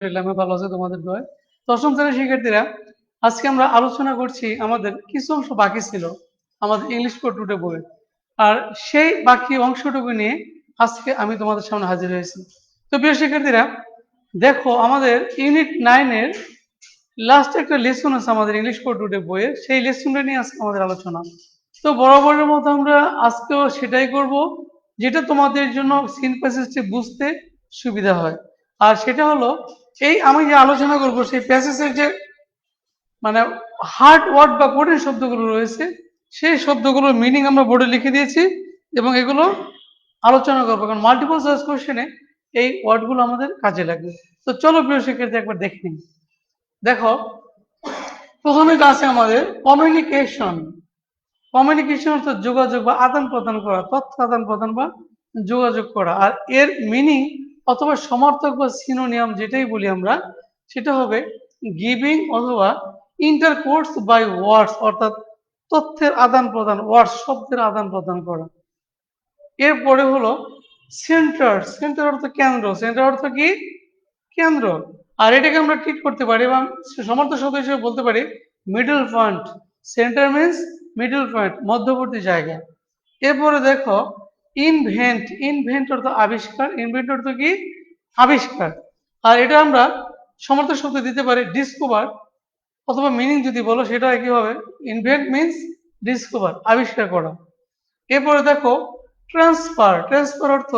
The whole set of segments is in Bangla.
আমি ভালো আছে তোমাদের দয় দশম শ্রেণির শিক্ষার্থীরা, আজকে আমরা আলোচনা করছি আমাদের কিছু অংশ বাকি ছিল, আমাদের ইংলিশ কোড টুডে বইয়ের। আর সেই বাকি অংশটুকু নিয়ে আজকে আমি তোমাদের সামনে হাজির হয়েছি। তো প্রিয় শিক্ষার্থীরা, দেখো আমাদের ইউনিট নাইনের লাস্ট একটা লেসন আছে আমাদের ইংলিশ কোড টুডে বইয়ের। সেই লেসনটা নিয়ে আজকে আমাদের আলোচনা। তো বরাবরের মতো আমরা আজকেও সেটাই করব, যেটা তোমাদের জন্য সিন বুঝতে সুবিধা হয়। আর সেটা হলো এই আমি যে আলোচনা করব, সেই প্যাসেজের যে মানে হার্ড ওয়ার্ড বা কঠিন শব্দগুলো রয়েছে, সেই শব্দগুলোর মিনিং আমরা বোর্ডে লিখে দিয়েছি এবং এগুলো আলোচনা করব। কারণ মাল্টিপল চয়েস কোশ্চেনে এই ওয়ার্ডগুলো আমাদের কাজে লাগবে। তো চলো প্রিয় শিক্ষার্থী, একবার দেখে নিই। দেখো, প্রথমে আছে আমাদের কমিউনিকেশন কমিউনিকেশন অর্থ যোগাযোগ বা আদান প্রদান করা, তথ্য আদান প্রদান বা যোগাযোগ করা। আর এর মিনিং অথবা সমর্থক বা সিনোনিয়াম যেটাই বলি আমরা, সেটা হবে গিভিং অথবা ইন্টারকোর্স বাই ওয়ার্ডস অর্থাৎ তথ্যের আদান প্রদান ওয়ার্ডস শব্দের আদান প্রদান করা। এরপরে হলো সেন্টার সেন্টার অর্থ কেন্দ্র সেন্টার অর্থ কি? কেন্দ্র। আর এটাকে আমরা ট্রিট করতে পারি এবং সমর্থ শব্দ হিসেবে বলতে পারি middle point centre means middle point মধ্যবর্তী জায়গা। এরপরে দেখো ইনভেন্ট ইনভেন্ট অর্থ আবিষ্কার ইনভেন্ট অর্থ কি? আবিষ্কার। আর এটা আমরা সমর্থ শব্দ দিতে পারি ডিসকভার অথবা মিনিং যদি বলো সেটা কি হবে? ইনভেন্ট মিনস ডিসকভার আবিষ্কার করা। এরপরে দেখো ট্রান্সফার ট্রান্সফার অর্থ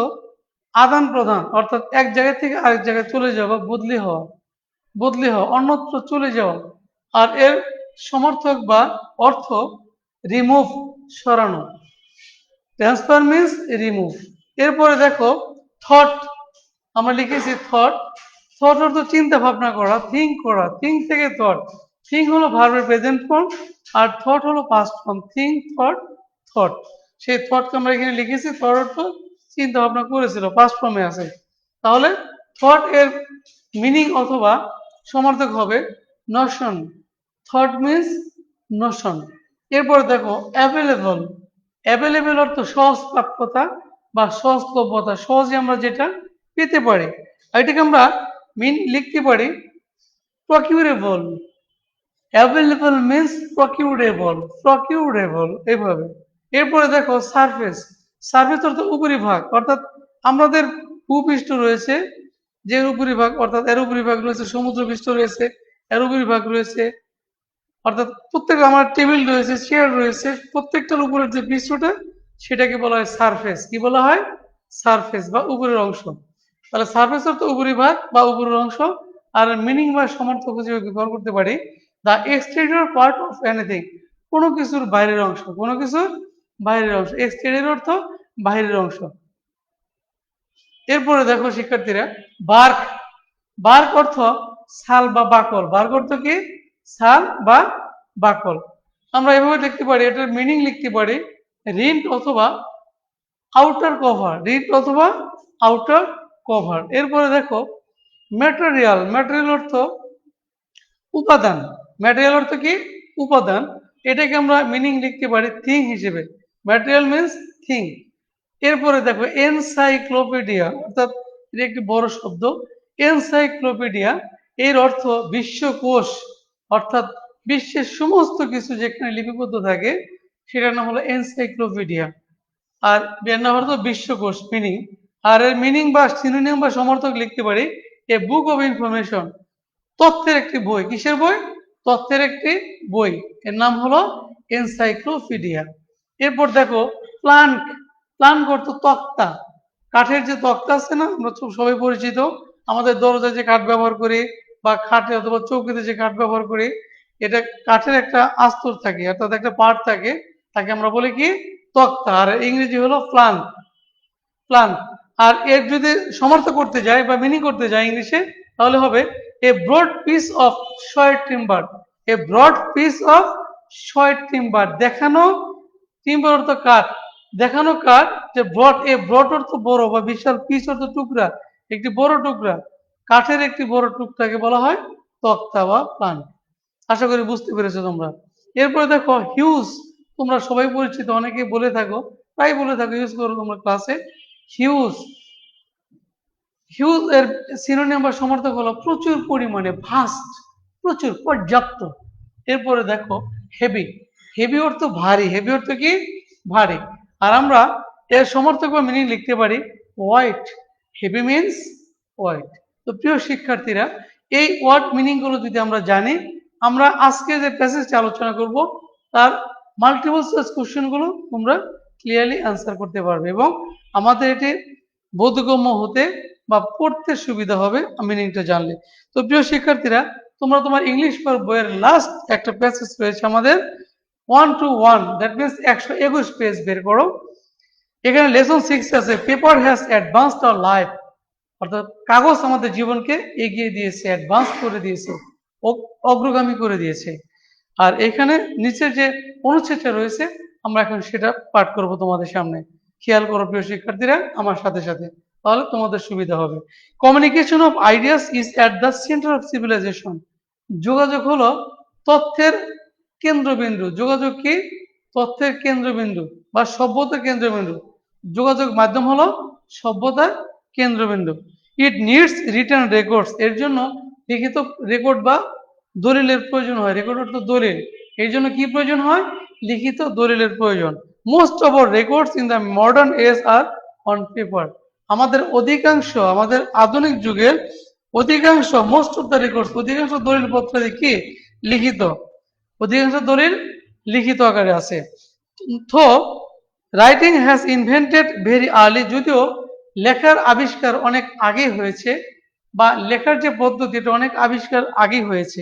আদান প্রদান, অর্থাৎ এক জায়গা থেকে আরেক জায়গায় চলে যাওয়া, বদলি হওয়া বদলি হওয়া, অন্যত্র চলে যাওয়া। আর এর সমর্থক বা অর্থ রিমুভ সরানো। ট্রান্সফার মিনস রিমুভ এরপরে দেখো থট আমরা লিখেছি থট থট অর্থ চিন্তা ভাবনা করা থিঙ্ক করা থিঙ্ক থেকে থট থিঙ্ক হলো ভার্বের প্রেজেন্ট ফর্ম আর থট হলো past form think thought thought সেই থটকে আমরা এখানে লিখেছি থট অর্থ চিন্তা ভাবনা করেছিল পাস্ট ফর্মে আছে। তাহলে থট এর মিনিং অথবা সমার্থক হবে নশন থট মিনস নশন এরপরে দেখো অ্যাভেলেবল অ্যাভেলেবেল অর্থ সহজ প্রাপ্যতা বা সহজলভ্যতা সহজে আমরা যেটা পেতে পারি। এটাকে আমরা মিন লিখতে পারি প্রকিউরেবল অ্যাভেলেবল মিনস প্রকিউরেবল প্রকিউরেবল এইভাবে এরপরে দেখো সারফেস সারফেস অর্থ উপরিভাগ, অর্থাৎ আমাদের ভূপৃষ্ঠ রয়েছে, যে উপরিভাগ, অর্থাৎ এর উপরিভাগ রয়েছে সমুদ্র পৃষ্ঠ রয়েছে, এর উপরিভাগ রয়েছে অর্থাৎ প্রত্যেক আমার টেবিল রয়েছে চেয়ার রয়েছে, প্রত্যেকটার উপরের যে পৃষ্ঠটা সেটাকে বলা হয় সারফেস কি বলা হয়? সারফেস বা উপরের অংশ। তাহলে সারফেস অর্থ উপরিভাগ বা উপরের অংশ। আর মিনিং বা সমর্থক হিসেবে ব্যবহার করতে পারি? The exterior part of anything কোনো কিছুর বাইরের অংশ, কোনো কিছুর বাইরের অংশ। এক্সটেরিয়র অর্থ বাইরের অংশ। এরপরে দেখো শিক্ষার্থীরা বার্ক বার্ক অর্থ ছাল বা বাকল বার্ক অর্থ কি? ছাল বা বাকল। আমরা এভাবে লিখতে পারি, এটার মিনিং লিখতে পারি, রিন্ট অথবা আউটার কভার, রিন্ট অথবা আউটার কভার। এরপরে দেখো ম্যাটেরিয়াল ম্যাটেরিয়াল অর্থ উপাদান। ম্যাটেরিয়াল অর্থ কি? উপাদান। এটাকে আমরা মিনিং লিখতে পারি থিং হিসেবে। ম্যাটেরিয়াল মিনস থিং এরপরে দেখো এনসাইক্লোপিডিয়া অর্থাৎ এটা একটি বড় শব্দ। এনসাইক্লোপিডিয়া এর অর্থ বিশ্বকোষ। অর্থাৎ বিশ্বের সমস্ত কিছু যেখানে লিপিবদ্ধ থাকে, সেটার নাম হলো এনসাইক্লোপিডিয়া আর নাম হলো বিশ্বকোষ মিনিং আর এর মিনিং বা সিনোনিয়াম বা সমর্থক লিখতে পারি, এ বুক অফ ইনফরমেশন তথ্যের একটি বই। কিসের বই? তথ্যের একটি বই। এর নাম হলো এনসাইক্লোপিডিয়া এরপর দেখো প্লান্ট প্লান্ট করতো তক্তা। কাঠের যে তক্তা আছে না, আমরা সবাই পরিচিত। আমাদের দরজায় যে কাঠ ব্যবহার করি বা খাটে অথবা চৌকিতে যে কাঠ ব্যবহার করি, এটা কাঠের একটা আস্তর থাকে, অর্থাৎ একটা পার্ট থাকে, তাকে আমরা বলি কি? তক্তা। আর ইংরেজি হলো প্লান্ট প্লান্ট আর এর যদি সমর্থ করতে যায় বা মিনিং করতে যায় ইংলিশে, তাহলে হবে a broad piece of sawed timber a broad piece of sawed timber দেখানো টিম্বার অর্থ কাঠ। দেখানো কাঠ যে ব্রড এ ব্রড অর্থ বড় বা বিশাল পিস অর্থ টুকরা, একটি বড় টুকরা। কাঠের একটি বড় টুকটাকে বলা হয় তক্তা বা প্লান্ট আশা করি বুঝতে পেরেছ তোমরা। এরপরে দেখো হিউজ তোমরা সবাই পরিচিত অনেকে বলে থাকো, প্রায় বলে থাকো ইউজ করো তোমরা ক্লাসে হিউজ হিউজ এর সিনোনিয়াম বা সমর্থক হলো প্রচুর পরিমাণে ভাস্ট প্রচুর পর্যাপ্ত। এরপরে দেখো হেভি হেভি অর্থ ভারী হেভি অর্থ কি? ভারী। আর আমরা এর সমর্থক বা মিনিং লিখতে পারি হোয়াইট হেভি মিনস হোয়াইট তো প্রিয় শিক্ষার্থীরা, এই ওয়ার্ড মিনিংগুলো যদি আমরা জানি, আমরা আজকে যে প্যাসেজটি আলোচনা করব, তার মাল্টিপল চয়েস কোশ্চেনগুলো তোমরা ক্লিয়ারলি অ্যান্সার করতে পারবে এবং আমাদের এটি বোধগম্য হতে বা পড়তে সুবিধা হবে মিনিংটা জানলে। তো প্রিয় শিক্ষার্থীরা, তোমরা তোমার ইংলিশ পর বইয়ের লাস্ট একটা প্যাসেজ রয়েছে আমাদের one two one that means একশো একুশ পেজ বের করো। এখানে লেসন সিক্স আছে paper has advanced our life অর্থাৎ কাগজ আমাদের জীবনকে এগিয়ে দিয়েছে অ্যাডভান্স করে দিয়েছে অগ্রগামী করে দিয়েছে। আর এখানে নিচের যে অনুচ্ছেদটা রয়েছে, আমরা এখন সেটা পাঠ করব তোমাদের সামনে। খেয়াল করো প্রিয় শিক্ষার্থীরা, আমার সাথে সাথে। তাহলে তোমাদের সুবিধা হবে। Communication of ideas is at the centre of civilisation যোগাযোগ হলো তথ্যের কেন্দ্রবিন্দু। যোগাযোগ কি? তথ্যের কেন্দ্রবিন্দু বা সভ্যতার কেন্দ্রবিন্দু। যোগাযোগ মাধ্যম হলো সভ্যতার কেন্দ্রবিন্দু। ইট নিডস রিটার্ন রেকর্ডস এর জন্য লিখিত রেকর্ড বা দলিলের প্রয়োজন হয়। রেকর্ড অর্থ দলিল। এর জন্য কি প্রয়োজন হয়? লিখিত দলিলের প্রয়োজন। Most of our records in the modern age are on paper আমাদের অধিকাংশ, আমাদের আধুনিক যুগের অধিকাংশ মোস্ট অফ দ্য রেকর্ডস অধিকাংশ দলিল পত্র কি? লিখিত। অধিকাংশ দলিল লিখিত আকারে আছে। তো writing has invented very early যদিও লেখার আবিষ্কার অনেক আগে হয়েছে বা লেখার যে পদ্ধতি, এটা অনেক আবিষ্কার আগে হয়েছে।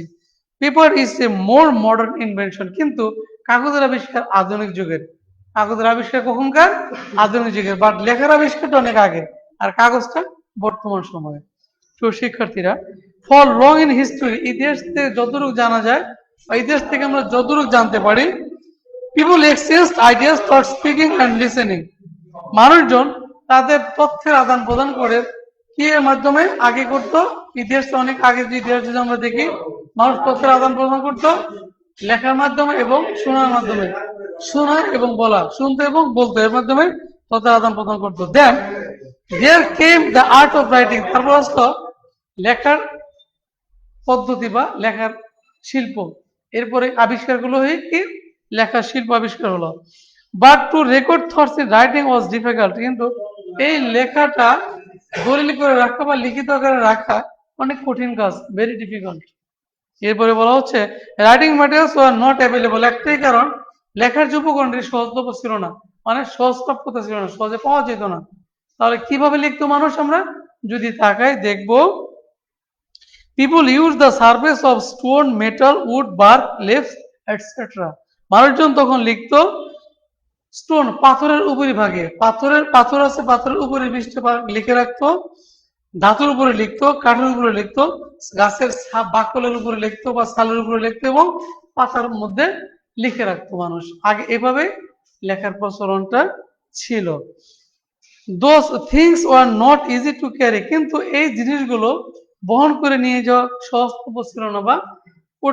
Paper is a more modern invention কিন্তু কাগজের আবিষ্কার আধুনিক যুগের। কাগজের আবিষ্কার কখনকার? আধুনিক যুগের বাট লেখার আবিষ্কারটা অনেক আগে আর কাগজটা বর্তমান সময়ে। তো শিক্ষার্থীরা ফর লং ইন হিস্ট্রি ইতিহাস থেকে যতটুকু জানা যায়, বা ইতিহাস থেকে আমরা যতটুকু জানতে পারি people exchange ideas for speaking and listening মানুষজন তাদের তথ্যের আদান প্রদান করে কি এর মাধ্যমে আগে করতো ইতিহাসটা অনেক আগে যে ইতিহাস যদি আমরা দেখি, মানুষ তথ্যের আদান প্রদান করতো, লেখার মাধ্যমে এবং শোনার মাধ্যমে। শোনা এবং বলা, শুনতে এবং বলতে এর মাধ্যমে তথ্যের আদান প্রদান করতো। Then there came the art of writing তারপর আসতো লেখার পদ্ধতি বা লেখার শিল্প। এরপরে আবিষ্কারগুলো হয়ে কি? লেখার শিল্প আবিষ্কার হলো। But to record thoughts writing was difficult কিন্তু এই লেখাটা দলিল করে রাখা বা লিখিত আকারে রাখা অনেক কঠিন কাজ ভেরি ডিফিকাল্ট এরপরে বলা হচ্ছে writing materials were not available একটাই কারণ, লেখার যে উপকরণটি সহজলভ্য ছিল না অনেক সহজপ্রাপ্যতা ছিল না, সহজে পাওয়া যেত না। তাহলে কীভাবে লিখতো মানুষ আমরা? যদি তাকাই দেখব people use the surface of stone metal wood bark leaves etcetera মানুষজন তখন লিখতো স্টোন পাথরের উপরিভাগে। পাথরের, পাথর আছে, পাথরের উপরে পা- লিখে রাখতো। ধাতুর উপরে লিখতো, কাঠের উপরে লিখতো, গাছের বাকলের উপরে লিখতো বা ছালের উপরে লিখতো এবং পাতার মধ্যে লিখে রাখতো মানুষ। আগে এভাবে লেখার প্রচলনটা ছিল। Those things were not easy to carry কিন্তু এই জিনিসগুলো বহন করে নিয়ে যাওয়া সহজ ছিল না বা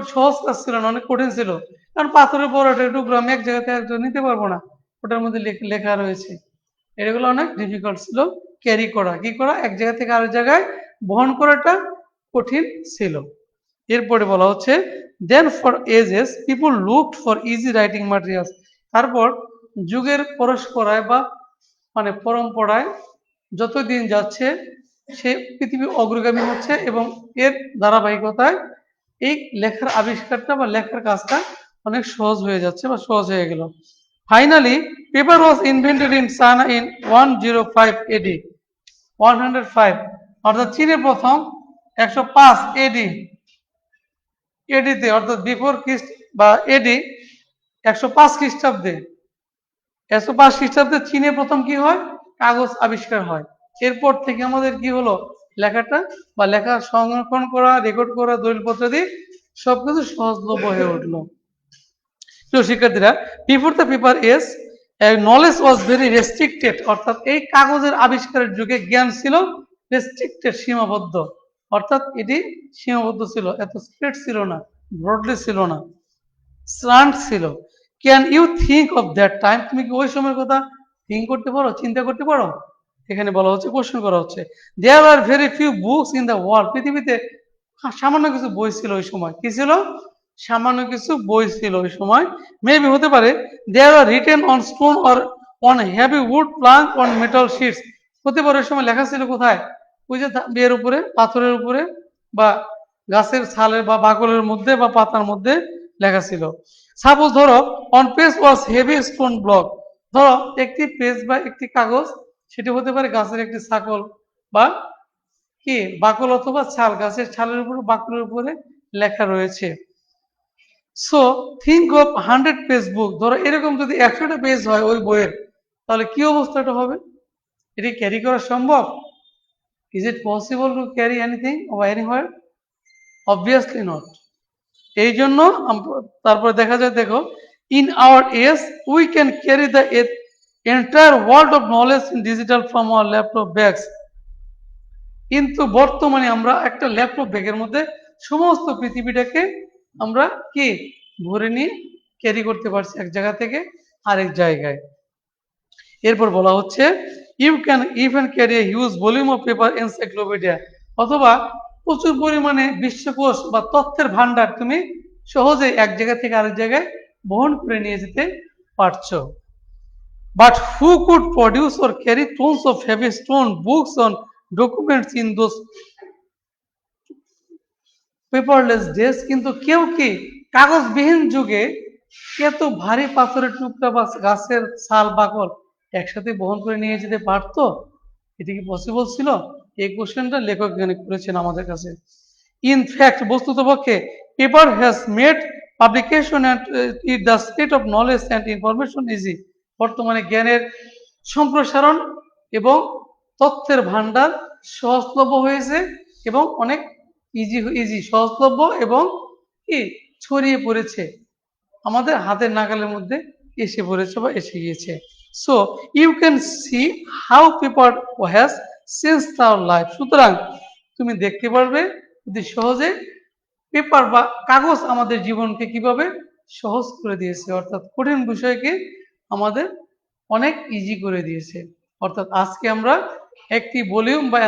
সহজ কাজ ছিল না, অনেক কঠিন ছিল। কারণ পাথরের একটা টুকরো আমি এক জায়গাতে একজন নিতে পারব না। ওটার মধ্যে লেখা রয়েছে। এগুলো অনেক ডিফিকাল্ট ছিল ক্যারি করা। কি করা? এক জায়গা থেকে আরেক জায়গায় বহন করাটা কঠিন ছিল। এরপরে বলা হচ্ছে then for ages people looked for easy writing materials তারপর যুগের পরস্পরায় বা মানে পরম্পরায় যত দিন যাচ্ছে, সে পৃথিবী অগ্রগামী হচ্ছে এবং এর ধারাবাহিকতায় এই লেখার আবিষ্কারটা বা লেখার কাজটা অনেক সহজ হয়ে যাচ্ছে বা সহজ হয়ে গেল। In China in one zero five AD one hundred five অর্থাৎ চীনে প্রথম একশো পাঁচ এডি এডিতে অর্থাৎ বিফোর খ্রিস্ট বা এডি একশো পাঁচ খ্রিস্টাব্দে। একশো পাঁচ খ্রিস্টাব্দে চীনে প্রথম কি হয়? কাগজ আবিষ্কার হয়। এরপর থেকে আমাদের কি হলো? লেখাটা বা লেখা সংরক্ষণ করা রেকর্ড করা, দলিলপত্র দিয়ে সবকিছু সহজলভ্য হয়ে উঠল। প্রিয় শিক্ষার্থীরা before the paper age knowledge was very restricted অর্থাৎ এই কাগজের আবিষ্কারের যুগে জ্ঞান ছিল রেস্ট্রিক্টেড সীমাবদ্ধ। অর্থাৎ এটি সীমাবদ্ধ ছিল, এত স্প্রেড ছিল না ব্রডলি ছিল না স্লান্ট ছিল। Can you think of that time তুমি কি ওই সময়ের কথা থিঙ্ক করতে পারো, চিন্তা করতে পারো? এখানে বলা হচ্ছে কোশ্চেন করা হচ্ছে। There are very few books in the world পৃথিবীতে সামান্য কিছু বই ছিল ওই সময়। কি ছিল? সামান্য কিছু বই ছিল ওই সময়। মেবি হতে পারে there are written on stone or on heavy wood plank on metal sheets হতে পারে ওই সময় লেখা ছিল কোথায়? ওই যে বিয়ের উপরে, পাথরের উপরে বা গাছের ছালের বা বাকলের মধ্যে বা পাতার মধ্যে লেখা ছিল। সাপোজ ধরো one page was heavy stone block ধরো, একটি পেজ বা একটি কাগজ, সেটি হতে পারে গাছের একটি ছাকল বা কি? বাকল অথবা ছাল, গাছের ছালের উপরে, বাকলের উপরে লেখা রয়েছে। So think of hundred page book ধরো, এরকম যদি একশোটা পেজ হয় ওই বইয়ের, তাহলে কি অবস্থাটা হবে? এটি ক্যারি করা সম্ভব? Is it possible to carry anything anywhere obviously not এই জন্য তারপরে দেখা যায়, দেখো in our age we can carry the entire world of knowledge in digital form our laptop bags কিন্তু বর্তমানে আমরা একটা ল্যাপটপ ব্যাগের মধ্যে সমস্ত পৃথিবীটাকে আমরা কি ভরে নিয়ে ক্যারি করতে পারছি এক জায়গা থেকে আরেক জায়গায়। এরপর বলা হচ্ছে you can even carry huge volume of paper encyclopedia অথবা প্রচুর পরিমাণে বিশ্বকোষ বা তথ্যের ভান্ডার তুমি সহজে এক জায়গা থেকে আরেক জায়গায় বহন করে নিয়ে যেতে পারছ। But who could produce or carry tons of heavy stone books on documents in those paperless days কিন্তু কেউ কি কাগজবিহীন যুগে এত ভারী পাথরের টুকরা বা গাছের ছাল, বাকল একসাথে বহন করে নিয়ে যেতে পারতো? এটা কি পসিবল ছিল? এই কোশ্চেনটা লেখক এখানে করেছেন আমাদের কাছে। ইন ফ্যাক্ট বস্তুত পক্ষে paper has made publication and it the state of knowledge and information easy বর্তমানে জ্ঞানের সম্প্রসারণ এবং তথ্যের ভান্ডার সহজলভ্য হয়েছে এবং অনেক ইজি ইজি সহজলভ্য এবং কি? ছড়িয়ে পড়েছে। আমাদের হাতের নাগালের মধ্যে এসে পড়েছে বা এসে গিয়েছে। So you can see how paper has change তার লাইফ সুতরাং, তুমি দেখতে পারবে অতি সহজে পেপার বা কাগজ আমাদের জীবনকে কীভাবে সহজ করে দিয়েছে। অর্থাৎ কঠিন বিষয়কে আমাদের অনেক ইজি করে দিয়েছে। অর্থাৎ আজকে আমরা একটি ভলিউম বা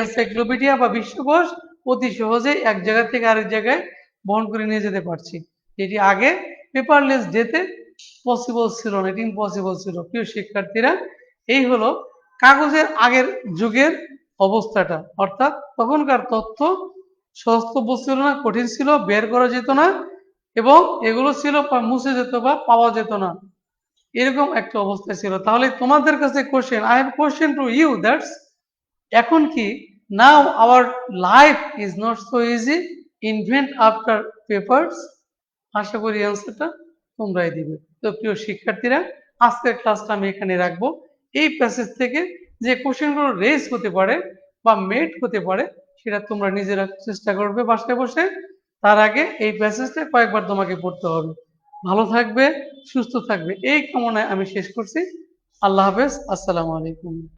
এনসাইক্লোপিডিয়া বা বিশ্বকোষ অতি সহজে এক জায়গা থেকে আরেক জায়গায় বহন করে নিয়ে যেতে পারছি। যেটি আগে পেপারলেস ডেতে পসিবল ছিল না এটি ইম্পসিবল ছিল। প্রিয় শিক্ষার্থীরা, এই হলো কাগজের আগের যুগের অবস্থাটা। অর্থাৎ তখনকার তথ্য সহজলভ্য ছিল না, কঠিন ছিল, বের করা যেত না, এবং এগুলো ছিল মুছে যেত বা পাওয়া যেত না। এরকম একটা অবস্থা ছিল। তাহলে তোমাদের কাছে question I have question to you that's এখন কি now our life is not so easy invent after papers আশা করি অ্যান্সারটা তোমরাই দিবে। তো প্রিয় শিক্ষার্থীরা, আজকের ক্লাসটা আমি এখানে রাখব। এই প্যাসেজ থেকে যে কোশ্চেনগুলো রেজ হতে পারে বা মেড হতে পারে, সেটা তোমরা নিজেরা চেষ্টা করবে বাসায় বসে। তার আগে এই প্যাসেজটা কয়েকবার তোমাকে পড়তে হবে। ভালো থাকবে, সুস্থ থাকবে। এই কামনায় আমি শেষ করছি। আল্লাহ হাফেজ। আসসালামু আলাইকুম।